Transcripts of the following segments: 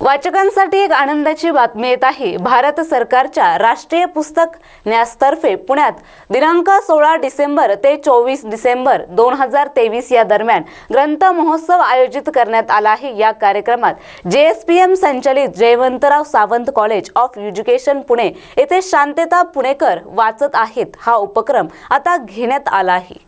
वाचकांसाठी एक आनंदाची बातमी येत आहे. भारत सरकारच्या राष्ट्रीय पुस्तक न्यासतर्फे पुण्यात दिनांक सोळा डिसेंबर ते चोवीस डिसेंबर दोन हजार तेवीस या दरम्यान ग्रंथ महोत्सव आयोजित करण्यात आला आहे. या कार्यक्रमात जे एस पी एम संचलित Jaywantrao Sawant college of education Pune येथे शांतता पुणेकर वाचत आहेत. हा उपक्रम आता घेण्यात आला आहे.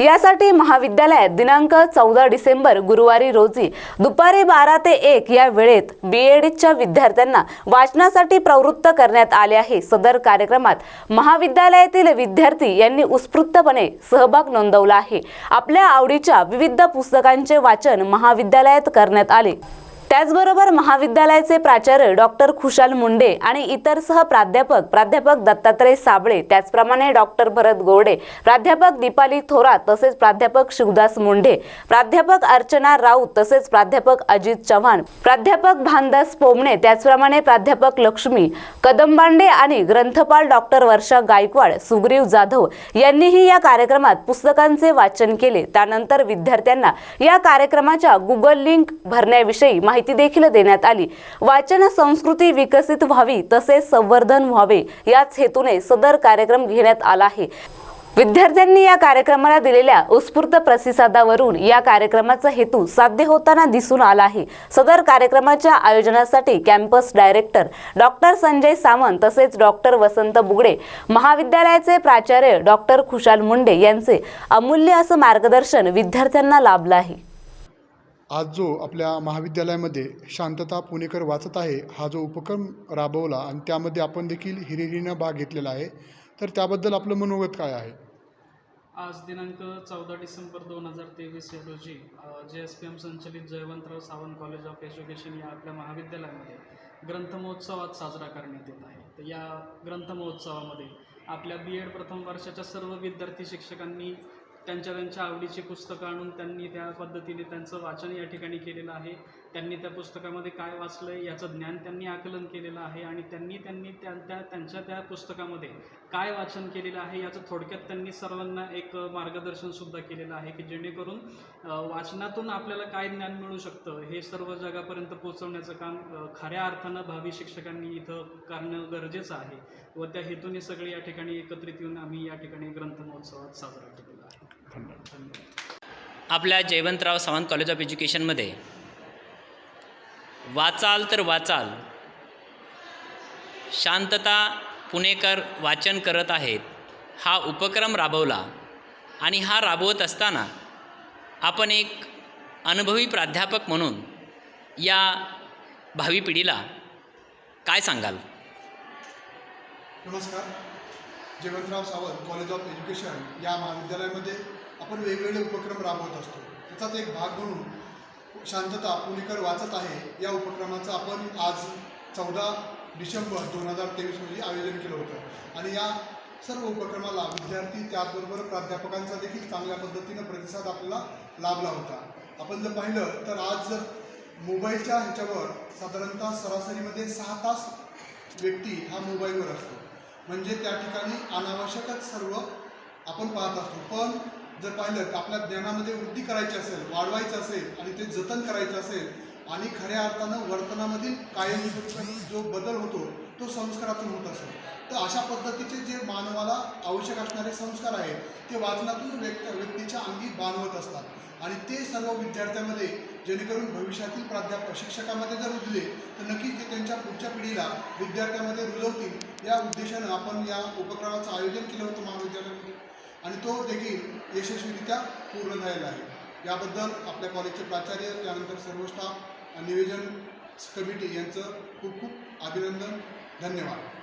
यासाठी महाविद्यालयात दिनांक चौदा डिसेंबर गुरुवारी रोजी दुपारी बारा ते एक या वेळेत बी एडच्या विद्यार्थ्यांना वाचनासाठी प्रवृत्त करण्यात आले आहे. सदर कार्यक्रमात महाविद्यालयातील विद्यार्थी यांनी उत्स्फूर्तपणे सहभाग नोंदवला आहे. आपल्या आवडीच्या विविध पुस्तकांचे वाचन महाविद्यालयात करण्यात आले. त्याचबरोबर महाविद्यालयाचे प्राचार्य डॉक्टर खुशाल मुंडे आणि इतर सह प्राध्यापक प्राध्यापक दत्तात्रय साबळे त्याचप्रमाणे डॉक्टर भरत गोरडे प्राध्यापक दीपाली थोरात तसेच प्राध्यापक शिवदास मुंढे प्राध्यापक अर्चना राऊत तसेच प्राध्यापक अजित चव्हाण प्राध्यापक भानदास पोमणे त्याचप्रमाणे प्राध्यापक लक्ष्मी कदंबांडे आणि ग्रंथपाल डॉक्टर वर्षा गायकवाड सुग्रीव जाधव यांनीही या कार्यक्रमात पुस्तकांचे वाचन केले. त्यानंतर विद्यार्थ्यांना या कार्यक्रमाच्या गुगल लिंक भरण्याविषयी माहिती देखील देण्यात आली. वाचन संस्कृती विकसित व्हावी तसेच संवर्धन व्हावे याच हेतूने सदर कार्यक्रम घेण्यात आला आहे. विद्यार्थ्यांनी या कार्यक्रमाला दिलेल्या उत्स्फूर्त प्रतिसादावरून या कार्यक्रमाचा हेतू साध्य होताना दिसून आला आहे. सदर कार्यक्रमाच्या आयोजनासाठी campus director doctor Sanjay Sawant तसेच डॉक्टर वसंत बुगडे महाविद्यालयाचे प्राचार्य डॉक्टर खुशाल मुंडे यांचे अमूल्य असं मार्गदर्शन विद्यार्थ्यांना लाभलं आहे. आज जो आपल्या महाविद्यालयामध्ये शांतता पुणेकर वाचत आहे हा जो उपक्रम राबवला आणि त्यामध्ये आपण देखील हिरिरीनं भाग घेतलेला आहे तर त्याबद्दल आपलं मनोगत काय आहे? आज दिनांक चौदा डिसेंबर दोन हजार तेवीस या रोजी जे एस पी एम संचलित Jaywantrao Sawant college of education या आपल्या महाविद्यालयामध्ये ग्रंथमहोत्सव आज साजरा करण्यात येत आहे. तर या ग्रंथमहोत्सवामध्ये आपल्या बी एड प्रथम वर्षाच्या सर्व विद्यार्थी शिक्षकांनी त्यांच्या त्यांच्या आवडीची पुस्तकं आणून त्यांनी त्या पद्धतीने त्यांचं वाचन या ठिकाणी केलेलं आहे. त्यांनी त्या पुस्तकामध्ये काय वाचलं आहे याचं ज्ञान त्यांनी आकलन केलेलं आहे आणि त्यांनी त्यांनी त्या त्या त्यांच्या त्या पुस्तकामध्ये काय वाचन केलेलं आहे याचं थोडक्यात त्यांनी सर्वांना एक मार्गदर्शनसुद्धा केलेलं आहे की जेणेकरून वाचनातून आपल्याला काय ज्ञान मिळू शकतं हे सर्व जगापर्यंत पोहोचवण्याचं काम खऱ्या अर्थानं भावी शिक्षकांनी इथं करणं गरजेचं आहे. व त्या हेतूने सगळे या ठिकाणी एकत्रित येऊन आम्ही या ठिकाणी ग्रंथमहोत्सवात साजरा केलेला आहे. धन्यवाद. आपल्या जयवंतराव सावंत कॉलेज ऑफ एज्युकेशनमध्ये वाचाल तर वाचाल. शांतता पुणेकर वाचन करत आहेत. हा उपक्रम राबवला आणि हा राबवत असताना आपण एक अनुभवी प्राध्यापक म्हणून या भावी पिढीला काय सांगाल? नमस्कार. Jaywantrao Sawant college of education या महाविद्यालयामध्ये आपण वेगवेगळे उपक्रम राबवत असतो. त्याचाच एक भाग म्हणून शांतता पुणेकर वाचत आहे. या उपक्रमाचं आपण आज चौदा डिसेंबर दोन हजार तेवीस रोजी आयोजन केलं होतं. आणि या सर्व उपक्रमाला विद्यार्थी त्याचबरोबर प्राध्यापकांचा देखील चांगल्या पद्धतीनं प्रतिसाद आपल्याला लाभला होता. आपण जर पाहिलं तर आज जर मोबाईलच्या ह्याच्यावर साधारणतः सरासरीमध्ये सहा तास व्यक्ती हा मोबाईलवर असतो. म्हणजे त्या ठिकाणी अनावश्यकच सर्व आपण पाहत असतो. पण जर पाहिलं तर आपल्या ज्ञानामध्ये वृद्धी करायची असेल वाढवायचं असेल आणि ते जतन करायचं असेल आणि खऱ्या अर्थानं वर्तनामधील कायम जो बदल होतो तो संस्कारातून होत असेल तर अशा पद्धतीचे जे मानवाला आवश्यक असणारे संस्कार आहेत ते वाचनातून व्यक्त व्यक्तीच्या अंगी बांधवत असतात. आणि ते सर्व विद्यार्थ्यांमध्ये जेणेकरून भविष्यातील प्राध्यापक शिक्षकामध्ये जर रुजले तर नक्कीच ते त्यांच्या पुढच्या पिढीला विद्यार्थ्यांमध्ये रुजवतील. या उद्देशानं आपण या उपक्रमाचं आयोजन केलं होतं महाविद्यालयामध्ये. आणि तो देखील यशस्वीरित्या पूर्ण झालेला आहे. याबद्दल आपल्या कॉलेजचे प्राचार्य त्यानंतर सर्व स्टाफ नियोजन कमिटी यांचं खूप खूप अभिनंदन. धन्यवाद.